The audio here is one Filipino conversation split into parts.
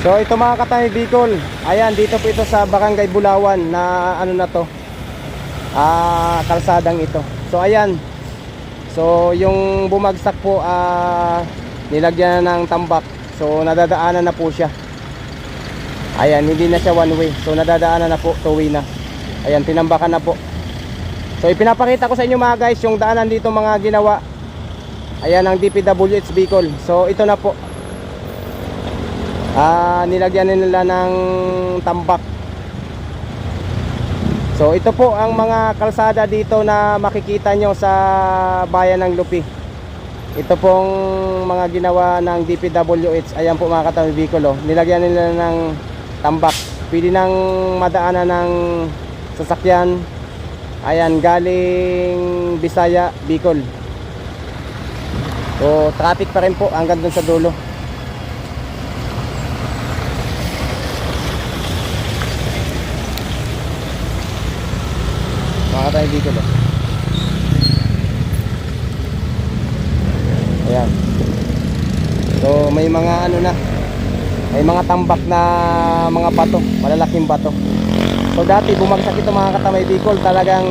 So ito mga katay Bicol, ayan dito po ito sa Barangay Bulawan na ano na to. Ah, kalsadang ito. So ayan. So yung bumagsak po ah nilagyan na ng tambak. So nadadaanan na po siya. Ayan, hindi na siya one way. So nadadaanan na po, two way na. Ayan, tinambakan na po. So ipinapakita ko sa inyo mga guys yung daanan dito mga ginawa. Ayan ang DPWH Bicol. So ito na po. Ah, nilagyan nila ng tambak. So ito po ang mga kalsada dito na makikita nyo sa bayan ng Lupi. Ito pong mga ginawa ng DPWH. Ayan po mga katawid Bicol. Oh. Nilagyan nila ng tambak. Pwede nang madaanan ng sasakyan. Ayan, galing Bisaya, Bicol. So, traffic pa rin po hanggang dun sa dulo. Bicol. Oh. Ayan. So, may mga ano na. May mga tambak na mga bato, malalaking bato. So dati bumagsak ito mga katamay Bicol, talagang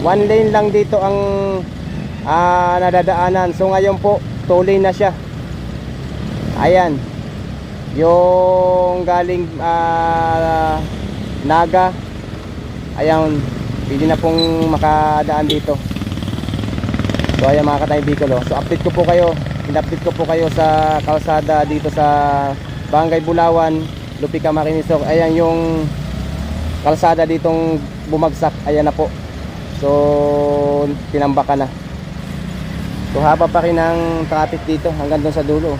one lane lang dito ang ah, nadadaanan. So ngayon po, two lane na siya. Ayan. Yung galing ah, Naga. Ayan, pwede na pong makadaan dito. So ayan mga katay Bicol. oh. So update ko po kayo. In-update ko po kayo sa kalsada dito sa Barangay Bulawan, Lupika Marinisok. Ayan yung kalsada ditong bumagsak. Ayan na po. So tinambakan na. So haba pa rin ang traffic dito hanggang doon sa dulo.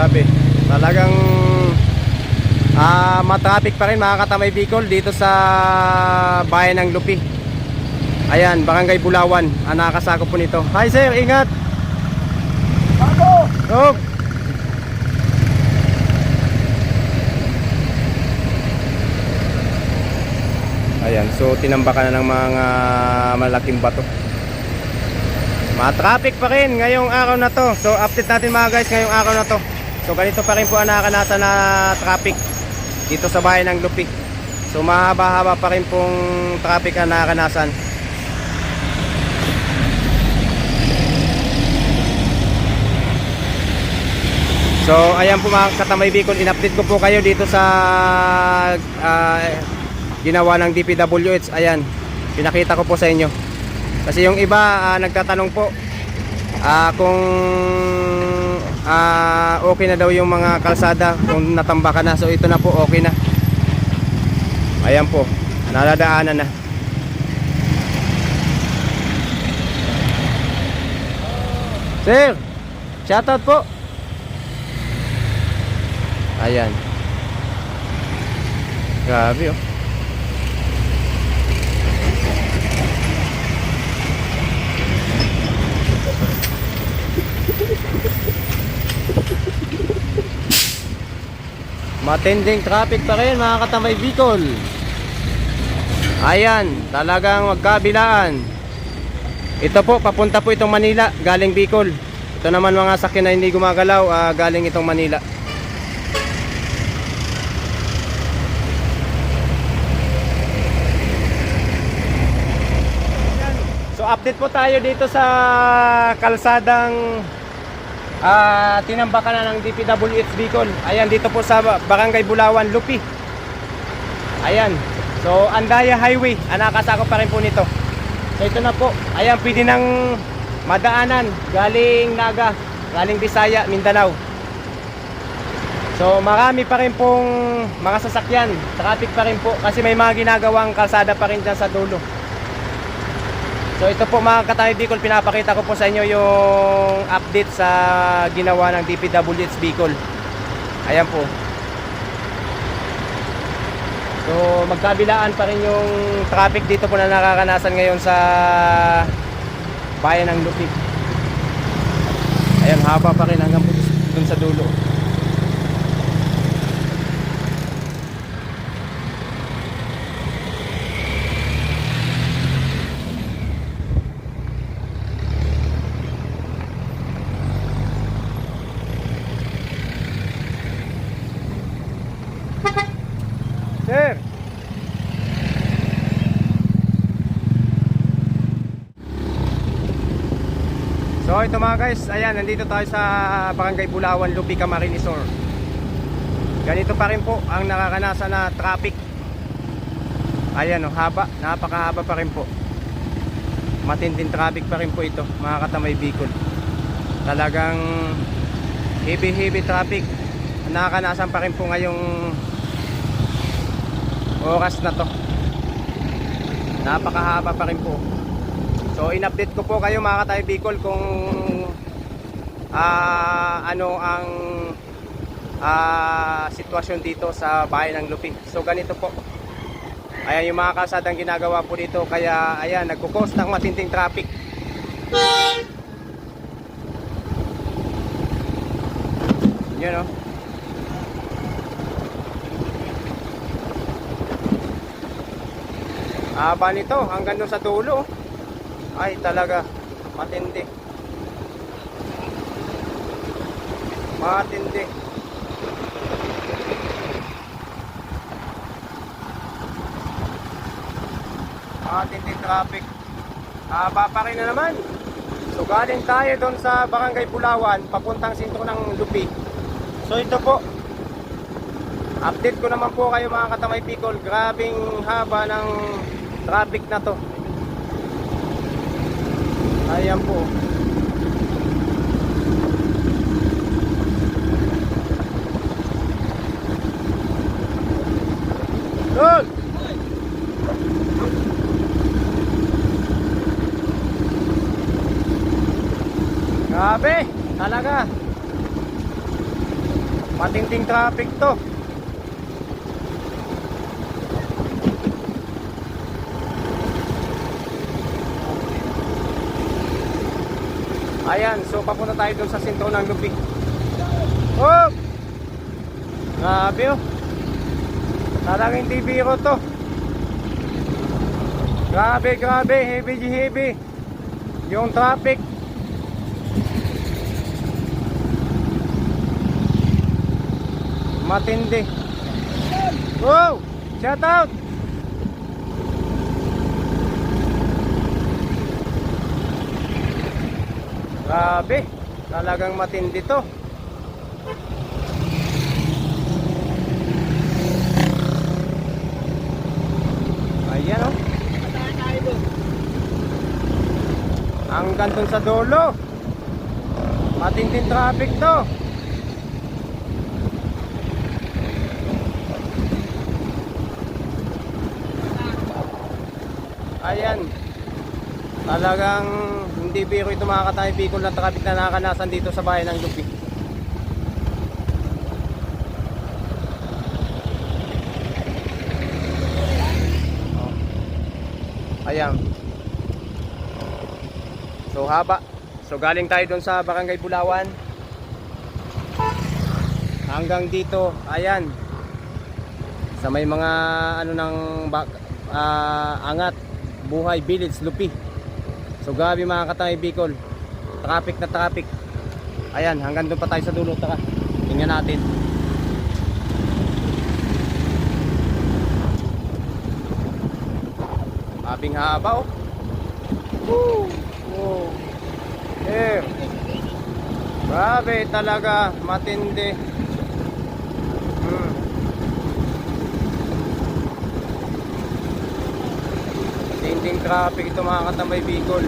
Grabe. Talagang ah matraffic pa rin mga katamay Bicol dito sa bayan ng Lupi. Ayan, Barangay Bulawan. Ang nakakasakop po nito. Hi sir, ingat. Ako. Oh. Ayan, so tinambakan na ng mga malaking bato. Ma-traffic pa rin ngayong araw na to. So update natin mga guys ngayong araw na to. So ganito pa rin po ang nakakanasan na traffic dito sa bayan ng Lupi. So mahaba-haba pa rin pong traffic ang nakakanasan. So ayan po mga katamay Bicol, in-update ko po kayo dito sa ah, ginawa ng DPWH. Ayan, pinakita ko po sa inyo. Kasi yung iba ah, nagtatanong po ah, kung ah, okay na daw yung mga kalsada kung natambakan na. So ito na po, okay na. Ayan po, naladaanan na. Sir, shoutout po. Ayan. Grabe oh. Matinding traffic pa rin mga katamay Bicol. Ayan, talagang magkabilaan. Ito po, papunta po itong Manila, galing Bicol. Ito naman mga sakyan na hindi gumagalaw, ah, galing itong Manila. So update po tayo dito sa kalsadang ah, tinambakan na ng DPWH Bicol. Ayan dito po sa Barangay Bulawan, Lupi. Ayan. So Andaya Highway, ang nakasakop pa rin po nito. So ito na po. Ayan, pwede nang madaanan galing Naga, galing Bisaya, Mindanao. So marami pa rin pong mga sasakyan, traffic pa rin po kasi may mga ginagawang kalsada pa rin dyan sa dulo. So ito po mga katay Bicol, pinapakita ko po sa inyo yung update sa ginawa ng DPWH Bicol. Ayan po. So magkabilaan pa rin yung traffic dito po na nakakanasan ngayon sa bayan ng Lupig. Ayan, haba pa rin hanggang dun sa dulo. Sir! So ito mga guys, ayan, nandito tayo sa Barangay Bulawan, Lupi, Camarinesor. Ganito pa rin po ang nakakanasan na traffic. Ayan oh, haba, napakahaba pa rin po. Matinding traffic pa rin po ito, mga katamay Bicol. Talagang heavy heavy traffic. Nakakanasan pa rin po ngayong oras na to. Napakahaba pa rin po. So in-update ko po kayo mga katay Bicol kung ah, ano ang ah, sitwasyon dito sa bayan ng Lupig. So ganito po. Ayan yung mga kalsadang ginagawa po dito kaya ayan nagkukos ng matinding traffic. Yun oh. Haba nito hanggang doon sa dulo. Ay talaga matindi. Matindi. Matindi traffic. Haba pa rin na naman. So galing tayo doon sa Barangay Bulawan papuntang sentro ng Lupi. So ito po. Update ko naman po kayo mga katamay Bicol. Grabing haba ng traffic na to. Ayan po. Doon! Grabe, talaga. Matinding traffic to. Ayan, so papunta tayo dun sa sentro ng Lupi. Oh! Grabe oh. Talagang hindi biro to. Grabe, grabe, heavy heavy. Yung traffic. Matindi. Wow! Shout out! Grabe, talagang matindi to. Ayan oh. Hanggang dun sa dulo. Matinding traffic to. Ayan. Talagang hindi biro ito mga katay Bicol ng traffic na nakakanasan dito sa bayan ng Lupi. Oh. Ayan. So haba. So galing tayo doon sa Barangay Bulawan. Hanggang dito, ayan. Sa may mga ano ng bak- ah, angat buhay village Lupi. So grabe mga katay Bicol. Traffic na traffic. Ayan, hanggang doon pa tayo sa dulo. Tara, tingnan natin. Abing haba oh. Woo! Woo! Eh. Grabe talaga, matindi. Hmm. Matinding traffic ito mga katambay Bicol.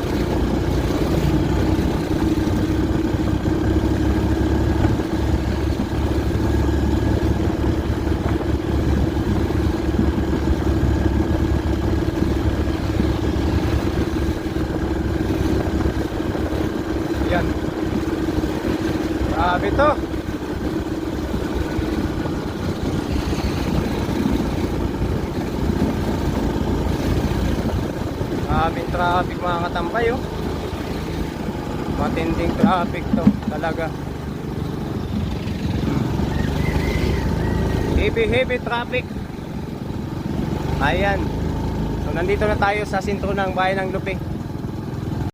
Ayan. Grabe to. Grabing traffic mga katambay oh. Matinding traffic to talaga. Heavy heavy traffic. Ayan. So nandito na tayo sa sentro ng bayan ng Lupi.